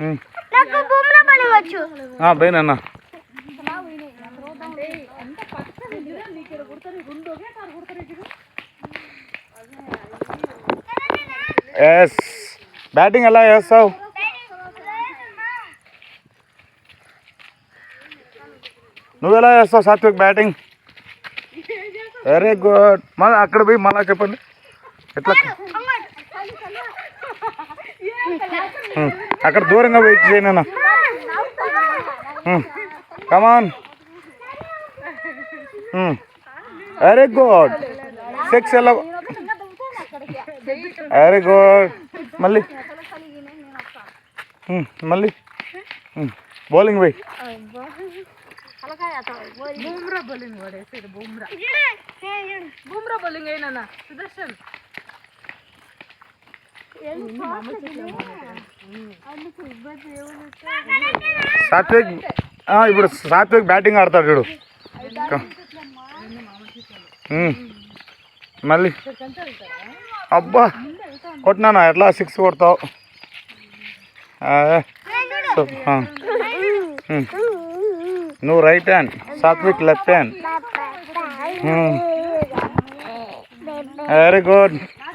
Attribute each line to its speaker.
Speaker 1: నాకు బొమ్మల పని వచ్చు
Speaker 2: ఆ, ఎస్ బ్యాటింగ్ ఎలా చేస్తావు? నువ్వు ఎలా చేస్తావు సాత్విక్ బ్యాటింగ్ వెరీ గుడ్ మళ్ళీ అక్కడ పోయి మళ్ళా చెప్పండి. ఎట్లా? అక్కడ దూరంగా wait చేయనన్నా come on very good six ఎలా వెరీ గుడ్ మళ్ళీ. మళ్ళీ. బౌలింగ్ పోయి.
Speaker 3: బూమ్రా బౌలింగ్ బూమ్రా. బౌలింగ్ అయినా సుదర్శన్.
Speaker 2: సాత్విక్ ఆ, ఇప్పుడు సాత్విక్ బ్యాటింగ్ ఆడతాడు చూడు. మళ్ళీ. అబ్బా. కొట్టినానా? ఎట్లా? సిక్స్ కొడతావు. నువ్వు right hand Satvik left hand very good